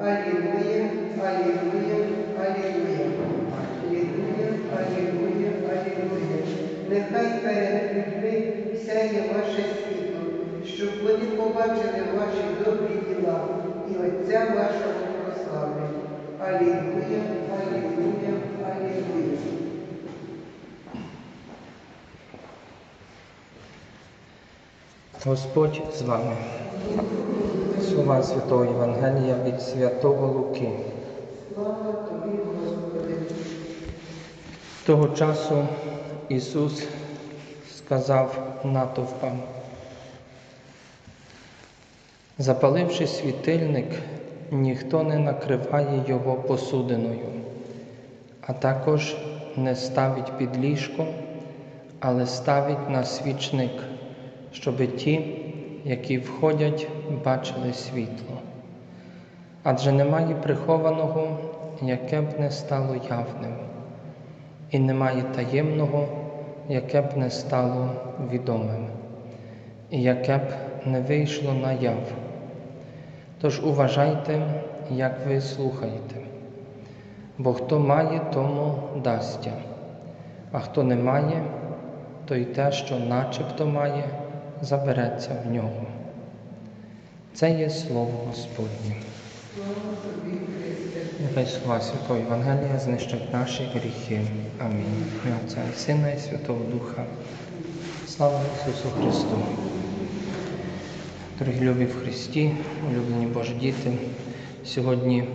Алілуя, алілуя, алілуя. Алілуя, алілуя, алілуя. Нехай перед людьми сяє ваше світло, щоб вони побачили ваші добрі діла і Отця вашого прославлять. Алілуя, алілуя, алілуя. Господь з вами. Слова Святого Євангелія від Святого Луки. Слава тобі, Господи. Того часу Ісус сказав натовпам, запаливши світильник, ніхто не накриває його посудиною, а також не ставить під ліжко, але ставить на свічник, щоби ті, які входять, бачили світло. Адже немає прихованого, яке б не стало явним і немає таємного, яке б не стало відомим, і яке б не вийшло наяв. Тож уважайте, як ви слухаєте, бо хто має, тому дасться, а хто не має, то й те, що начебто має, забереться в нього. Це є слово Господнє. Нехай слова Святого Євангелія знищать наші гріхи. Амінь. Ім'я Отця і Сина і Святого Духа. Слава Ісусу Христу. Дорогі любі в Христі, улюблені Божі діти. Сьогодні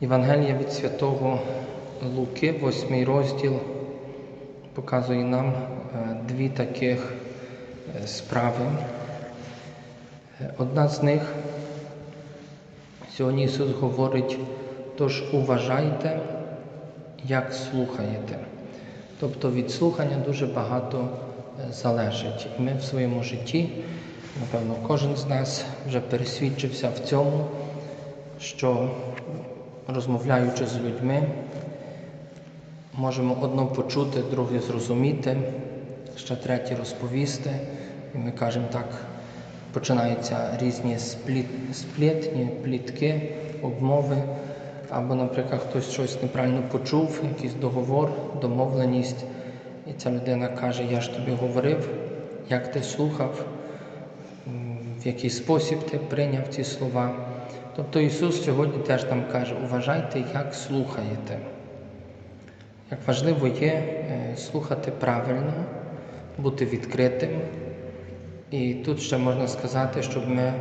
Євангелія від Святого Луки, восьмий розділ, показує нам е, дві таких справи. Одна з них Сьогодні Ісус говорить, тож уважайте, як слухаєте. Тобто від слухання дуже багато е, залежить. І ми в своєму житті, напевно, кожен з нас вже пересвідчився в цьому, що розмовляючи з людьми, можемо одно почути, друге зрозуміти, ще третє розповісти. І ми кажемо так, починаються різні спліт, сплетні, плітки, обмови, або, наприклад, хтось щось неправильно почув, якийсь договор, домовленість, і ця людина каже, я ж тобі говорив, як ти слухав, в який спосіб ти прийняв ці слова. Тобто Ісус сьогодні теж нам каже, уважайте, як слухаєте. Як важливо є е, слухати правильно, бути відкритим. І тут ще можна сказати, щоб ми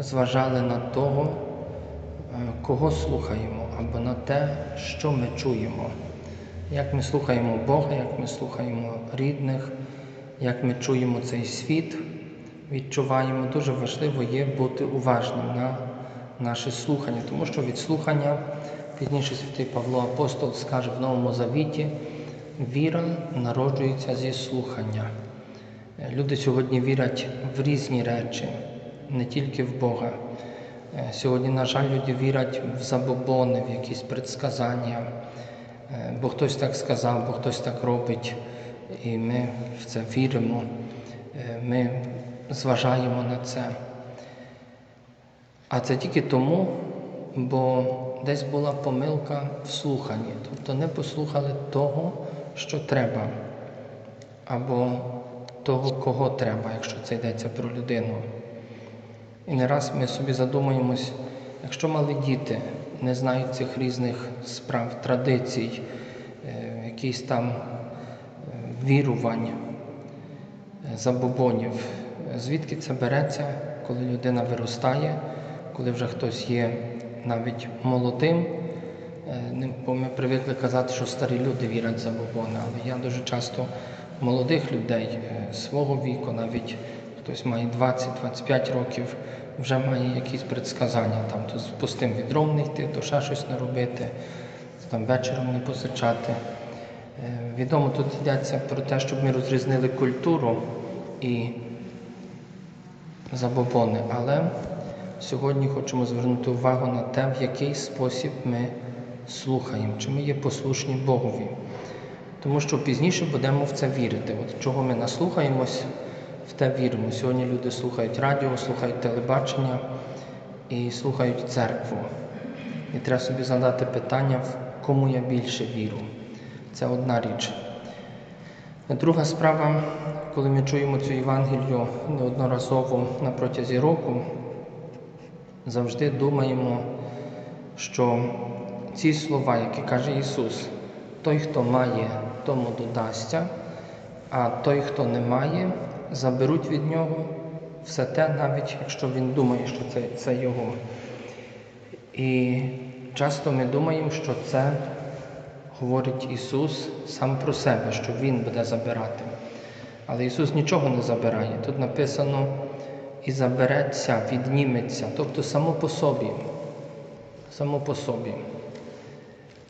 зважали на того, е, кого слухаємо, або на те, що ми чуємо. Як ми слухаємо Бога, як ми слухаємо рідних, як ми чуємо цей світ, відчуваємо, дуже важливо є бути уважним на наше слухання, тому що від слухання, пізніше святий Павло Апостол скаже в Новому Завіті, віра народжується зі слухання. Люди сьогодні вірять в різні речі, не тільки в Бога. Е, Сьогодні, на жаль, люди вірять в забобони, в якісь предсказання, Е, бо хтось так сказав, бо хтось так робить, і ми в це віримо, Е, ми зважаємо на це. А це тільки тому, бо десь була помилка в слуханні, тобто не послухали того, що треба, або того, кого треба, якщо це йдеться про людину. І не раз ми собі задумуємось, якщо мали діти не знають цих різних справ, традицій, е, якісь там е, вірувань, е, забобонів, звідки це береться, коли людина виростає, коли вже хтось є навіть молодим. Е, Бо ми привикли казати, що старі люди вірять в забобони, але я дуже часто молодих людей е, свого віку, навіть хтось має 20-25 років, вже має якісь предсказання, там то з пустим відром не йти, то ще щось не робити, там вечором не позичати. Е, Відомо тут йдеться про те, щоб ми розрізнили культуру і забобони, але сьогодні хочемо звернути увагу на те, в який спосіб ми слухаємо, чи ми є послушні Богові. Тому що пізніше будемо в це вірити. От чого ми наслухаємось, в те віримо. Сьогодні люди слухають радіо, слухають телебачення, і слухають церкву. І треба собі задати питання, в кому я більше вірю. Це одна річ. Друга справа, коли ми чуємо цю Євангелію неодноразово на протязі року, завжди думаємо, що ці слова, які каже Ісус, той, хто має, тому додасться, а той, хто не має, заберуть від нього все те, навіть якщо він думає, що це, це Його. І часто ми думаємо, що це говорить Ісус сам про себе, що Він буде забирати. Але Ісус нічого не забирає. Тут написано і забереться, відніметься, тобто само по собі. Само по собі.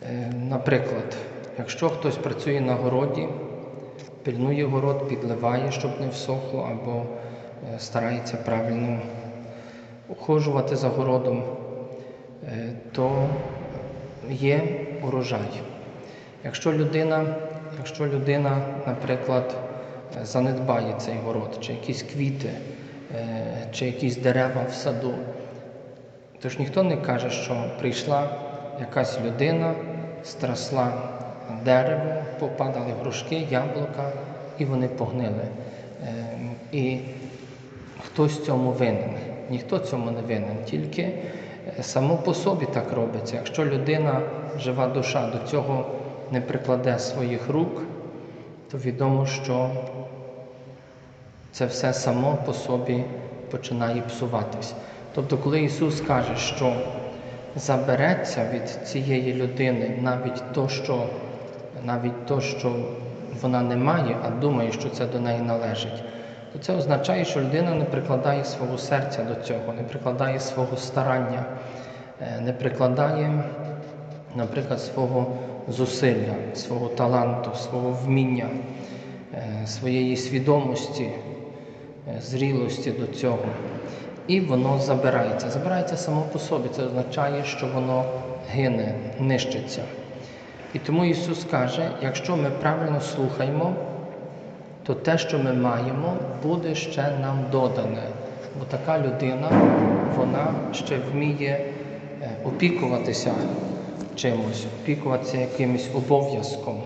Е, Наприклад, якщо хтось працює на городі, пильнує город, підливає, щоб не всохло, або е, старається правильно ухожувати за городом, е, то є урожай. Якщо людина, якщо людина, наприклад, занедбає цей город, чи якісь квіти, чи якісь дерева в саду, то ж ніхто не каже, що прийшла якась людина, страсла дерево, попадали грушки, яблука, і вони погнили. Е, І хтось цьому винен. Ніхто цьому не винен, тільки е, само по собі так робиться. Якщо людина, жива душа, до цього не прикладе своїх рук, то відомо, що це все само по собі починає псуватись. Тобто, коли Ісус каже, що забереться від цієї людини навіть то, що, навіть то, що вона не має, а думає, що це до неї належить, то це означає, що людина не прикладає свого серця до цього, не прикладає свого старання, е, не прикладає, наприклад, свого зусилля, свого таланту, свого вміння, е, своєї свідомості, е, зрілості до цього. І воно забирається. Забирається само по собі. Це означає, що воно гине, нищиться. І тому Ісус каже, якщо ми правильно слухаємо, то те, що ми маємо, буде ще нам додане. Бо така людина, вона ще вміє е, опікуватися чимось, опікуватися якимось обов'язком.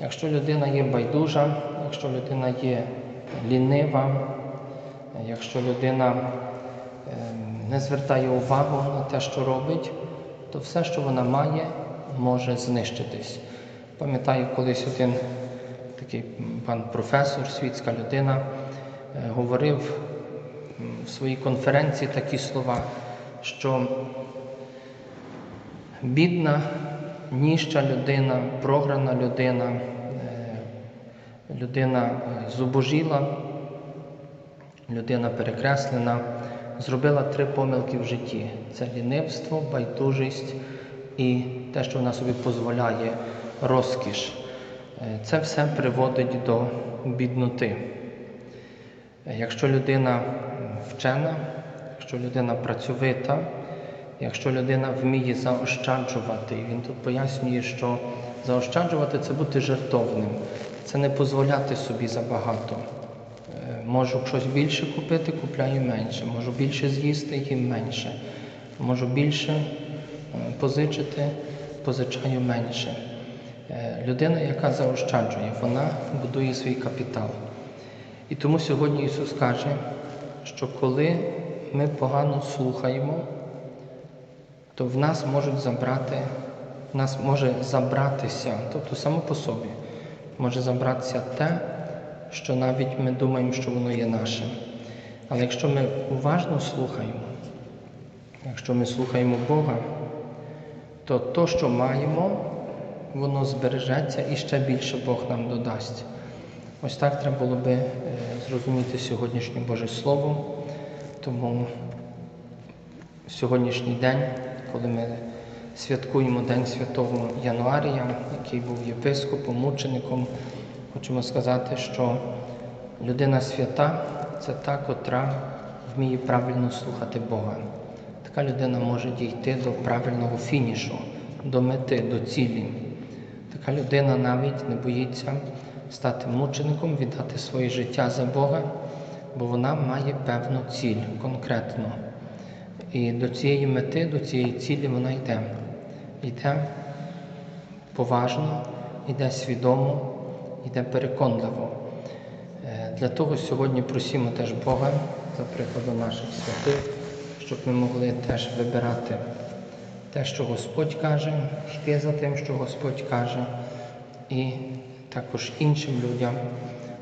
Якщо людина є байдужа, якщо людина є лінива, якщо людина е, не звертає увагу на те, що робить, то все, що вона має, може знищитись. Пам'ятаю, колись один такий пан професор, світська людина, е, говорив в своїй конференції такі слова, що бідна, ніща людина, програна людина, е, людина зубожіла, людина перекреслена, зробила три помилки в житті: це лінивство, байдужість і те, що вона собі дозволяє, розкіш. Е, Це все приводить до бідноти. Е, Якщо людина вчена, якщо людина працьовита, якщо людина вміє заощаджувати, він тут пояснює, що заощаджувати це бути жертовним, це не дозволяти собі забагато. Е, Можу щось більше купити, купляю менше. Можу більше з'їсти, їм менше. Можу більше е, позичити, позичаю менше. Е, Людина, яка заощаджує, вона будує свій капітал. І тому сьогодні Ісус каже, що коли ми погано слухаємо, то в нас можуть забрати, в нас може забратися, тобто само по собі, може забратися те, що навіть ми думаємо, що воно є наше. Але якщо ми уважно слухаємо, якщо ми слухаємо Бога, то то, що маємо, воно збережеться і ще більше Бог нам додасть. Ось так треба було би е, зрозуміти сьогоднішнє Боже Слово. Тому сьогоднішній день, коли ми святкуємо День Святого Януарія, який був єпископом, мучеником, хочемо сказати, що людина свята це та, котра вміє правильно слухати Бога. Така людина може дійти до правильного фінішу, до мети, до цілі. Така людина навіть не боїться стати мучеником, віддати своє життя за Бога, бо вона має певну ціль конкретну. І до цієї мети, до цієї цілі вона йде. Йде поважно, йде свідомо, йде переконливо. Е, Для того сьогодні просимо теж Бога, за прикладом наших святих, щоб ми могли теж вибирати те, що Господь каже, йти за тим, що Господь каже, і також іншим людям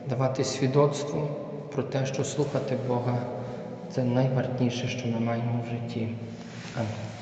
давати свідоцтво про те, що слухати Бога це найвартніше, що ми маємо в житті. Амінь.